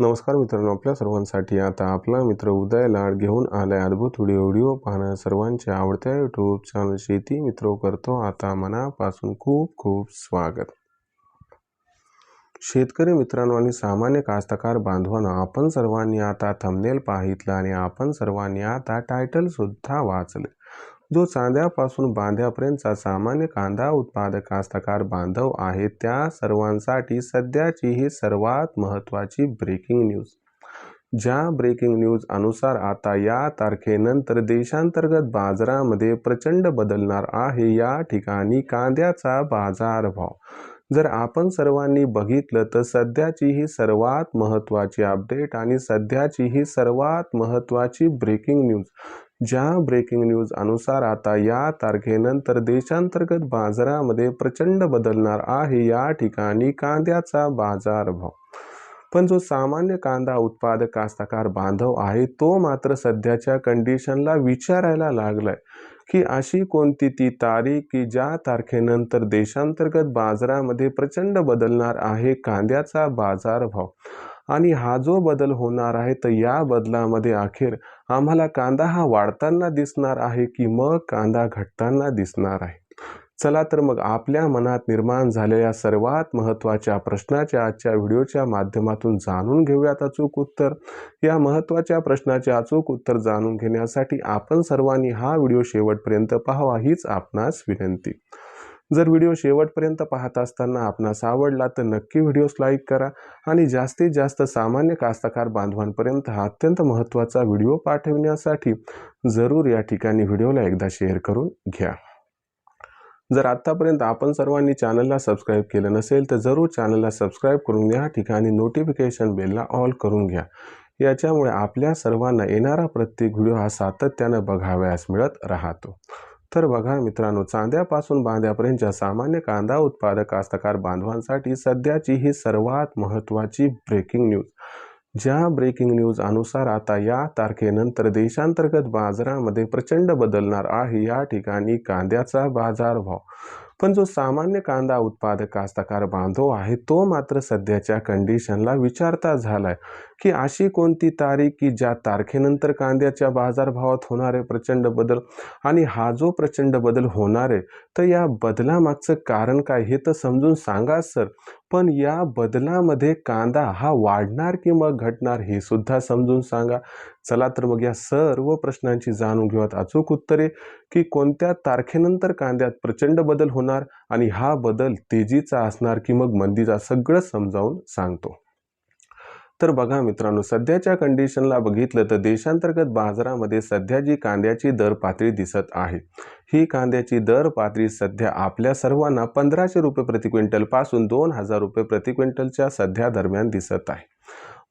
नमस्कार मित्रांनो आपल्या सर्वांसाठी आता आपला मित्र उदय लाड घेऊन आलाय अद्भुत व्हिडिओ व्हिडिओ पाहणं सर्वांच्या आवडत्या यूट्यूब चॅनल शेती मित्र करतो आता मनापासून खूप खूप स्वागत. शेतकरी मित्रांनो आणि सामान्य कास्तकार बांधवांना आपण सर्वांनी आता थंबनेल पाहितलं आणि आपण सर्वांनी आता टायटल सुद्धा वाचले. जो चांद्यापासून बांध्यापर्यंतचा सामान्य कांदा उत्पादक कास्तकार बांधव आहे त्या सर्वांसाठी सध्याची ही सर्वात महत्त्वाची ब्रेकिंग न्यूज ज्या ब्रेकिंग न्यूज अनुसार आता या तारखेनंतर देशांतर्गत बाजारामध्ये प्रचंड बदलणार आहे या ठिकाणी कांद्याचा बाजारभाव. जर आपण सर्वांनी बघितलं तर सध्याची ही सर्वात महत्त्वाची अपडेट आणि सध्याची ही सर्वात महत्त्वाची ब्रेकिंग न्यूज ज्या ब्रेकिंग न्यूज अनुसार आता या तारखेनंतर देशांतर्गत बाजारामध्ये प्रचंड बदलणार आहे या ठिकाणी कांद्याचा बाजारभाव. पण जो सामान्य कांदा उत्पादक कास्तकार बांधव आहे तो मात्र सध्याच्या कंडिशनला विचारायला लागलाय की अशी कोणती ती तारीख की ज्या तारखेनंतर देशांतर्गत बाजारामध्ये प्रचंड बदलणार आहे कांद्याचा बाजारभाव. आणि हा जो बदल होणार आहे तर या बदलामध्ये अखेर आम्हाला कांदा हा वाढताना दिसणार आहे की मग कांदा घटताना दिसणार आहे? चला तर मग आपल्या मनात निर्माण झालेल्या सर्वात महत्त्वाच्या प्रश्नाच्या आजच्या व्हिडिओच्या माध्यमातून जाणून घेऊयात अचूक उत्तर. या महत्त्वाच्या प्रश्नाचे अचूक उत्तर जाणून घेण्यासाठी आपण सर्वांनी हा व्हिडिओ शेवटपर्यंत पाहावा हीच आपणास विनंती. जर व्हिडिओ शेवटपर्यंत पाहत असताना आपणास आवडला तर नक्की व्हिडिओस लाईक करा आणि जास्तीत जास्त सामान्य कास्तकार बांधवांपर्यंत हा अत्यंत महत्त्वाचा व्हिडिओ पाठविण्यासाठी जरूर या ठिकाणी व्हिडिओला एकदा शेअर करून घ्या. जर आत्तापर्यंत आपण सर्वांनी चॅनलला सबस्क्राईब केलं नसेल तर जरूर चॅनलला सबस्क्राईब करून घ्या. ठिकाणी नोटिफिकेशन बेलला ऑल करून घ्या. याच्यामुळे आपल्या सर्वांना येणारा प्रत्येक व्हिडिओ हा सातत्यानं बघावयास मिळत राहतो. तर बघा मित्रांनो चांद्यापासून बांध्यापर्यंतच्या सामान्य कांदा उत्पादक कास्तकार बांधवांसाठी सध्याची ही सर्वात महत्त्वाची ब्रेकिंग न्यूज ज्या ब्रेकिंग न्यूज अनुसार आता या तारखेनंतर देशांतर्गत बाजारामध्ये प्रचंड बदलणार आहे. या ठिकाणी कांद्याचा बाजारभाव पण जो सामान्य कांदा उत्पादक कास्तकार बांधव आहे तो मात्र सध्याच्या कंडिशनला विचारता झालाय की अशी कोणती तारीख की ज्या तारखेनंतर कांद्याच्या बाजारभावात होणारे प्रचंड बदल आणि हा जो प्रचंड बदल होणार आहे तर या बदलामागचं कारण काय हे तर समजून सांगा सर. पण या बदलामध्ये कांदा हा वाढणार की मग घटणार हे सुद्धा समजून सांगा. चला तर मग या सर्व प्रश्नांची जाणून घेऊयात. अचूक उत्तरे की कोणत्या तारखेनंतर कांद्यात प्रचंड बदल होणार आणि हा बदल तेजीचा असणार की मग मंदीचा सगळं समजावून सांगतो. तर बघा मित्रांनो सध्याच्या कंडिशनला बघितलं तर देशांतर्गत बाजारामध्ये सध्या जी कांद्याची दर पातळी दिसत आहे ही कांद्याची दर पातळी सध्या आपल्या सर्वांना पंधराशे रुपये प्रति क्विंटलपासून दोन हजार रुपये प्रति क्विंटलच्या सध्या दरम्यान दिसत आहे.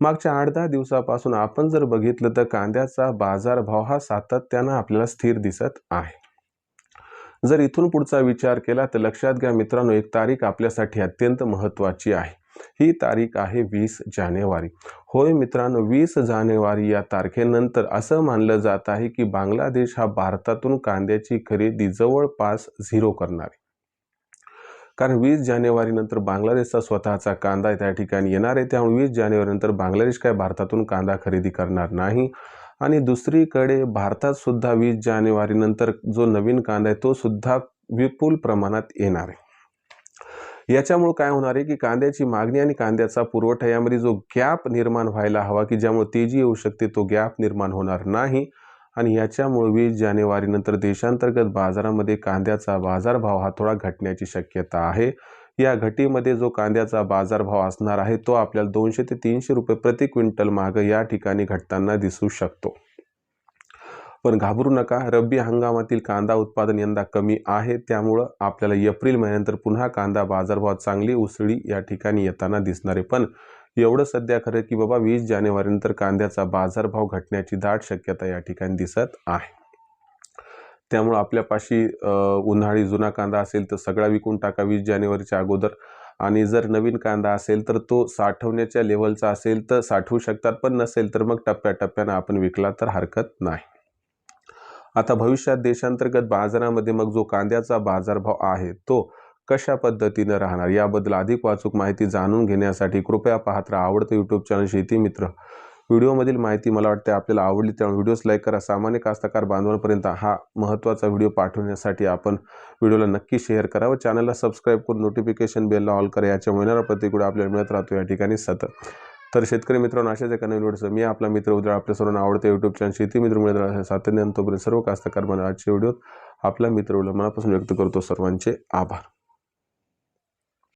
मागच्या आठ दहा दिवसापासून आपण जर बघितलं तर कांद्याचा बाजारभाव हा सातत्यानं आपल्याला स्थिर दिसत आहे. जर इथून पुढचा विचार केला तर लक्षात घ्या मित्रांनो एक तारीख आपल्यासाठी अत्यंत महत्त्वाची आहे. ही तारीख आहे वीस जानेवारी. होय मित्रांनो वीस जानेवारी या तारखेनंतर असं मानलं जात आहे की बांगलादेश हा भारतातून कांद्याची खरेदी जवळपास झिरो करणार कारण वीस जानेवारीनंतर बांगलादेशचा स्वतःचा कांदा त्या ठिकाणी येणार आहे. त्यामुळे वीस जानेवारीनंतर बांगलादेश काय भारतातून कांदा खरेदी करणार नाही. आणि दुसरीकडे भारतात सुद्धा वीस जानेवारीनंतर जो नवीन कांदा आहे तो सुद्धा विपुल प्रमाणात येणार आहे. याच्यामुळे काय होणार आहे की कांद्याची मागणी आणि कांद्याचा पुरवठा यामध्ये जो गॅप निर्माण व्हायला हवा की ज्यामुळे तेजी येऊ शकते तो गॅप निर्माण होणार नाही. आणि याच्यामुळे वीस जानेवारीनंतर देशांतर्गत बाजारामध्ये कांद्याचा बाजारभाव हा थोडा घटण्याची शक्यता आहे. या घटीमध्ये जो कांद्याचा बाजारभाव असणार आहे तो आपल्याला दोनशे ते तीनशे रुपये प्रति क्विंटल माग या ठिकाणी घटताना दिसू शकतो. पण घाबरू नका रब्बी हंगामातील कांदा उत्पादन यंदा कमी आहे त्यामुळं आपल्याला एप्रिल महिन्यानंतर पुन्हा कांदा बाजारभावात चांगली उसळी या ठिकाणी येताना दिसणार. आहे पण एवढं सध्या खरं की बाबा वीस जानेवारीनंतर कांद्याचा बाजारभाव घटण्याची दाट शक्यता या ठिकाणी दिसत आहे. त्यामुळं आपल्यापाशी उन्हाळी जुना कांदा असेल तर सगळा विकून टाका वीस जानेवारीच्या अगोदर. आणि जर नवीन कांदा असेल तर तो साठवण्याच्या लेवलचा असेल तर साठवू शकतात पण नसेल तर मग टप्प्याटप्प्यानं आपण विकला तर हरकत नाही. आता भविष्यात देशांतर्गत बाजारामध्ये मग जो कांद्याचा बाजारभाव आहे तो कशा पद्धतीनं राहणार? याबद्दल अधिक वाचूक माहिती जाणून घेण्यासाठी कृपया पाहत राहा आवडतं यूट्यूब चॅनल शेती मित्र. व्हिडिओमधील माहिती मला वाटते आपल्याला आवडली त्यामुळे व्हिडिओज लाईक करा. सामान्य कास्तकार बांधवांपर्यंत हा महत्त्वाचा व्हिडिओ पाठवण्यासाठी आपण व्हिडिओला नक्की शेअर करा व चॅनलला सबस्क्राईब करून नोटिफिकेशन बेलला ऑल करा. याच्या मिळणारा प्रतिक्रिया आपल्याला मिळत राहतो. या ठिकाणी सतत तर शेतकरी मित्रांनो अशाच एका नवीन व्हिडिओचं मी आपला मित्र उद्या आपल्या सर्वांना आवडते यूट्यूब चॅनल शेती मित्र मिळत सातत्याने तोपर्यंत सर्व कास्तकार मला आजच्या व्हिडिओत आपला मित्र मनापासून व्यक्त करतो. सर्वांचे आभार.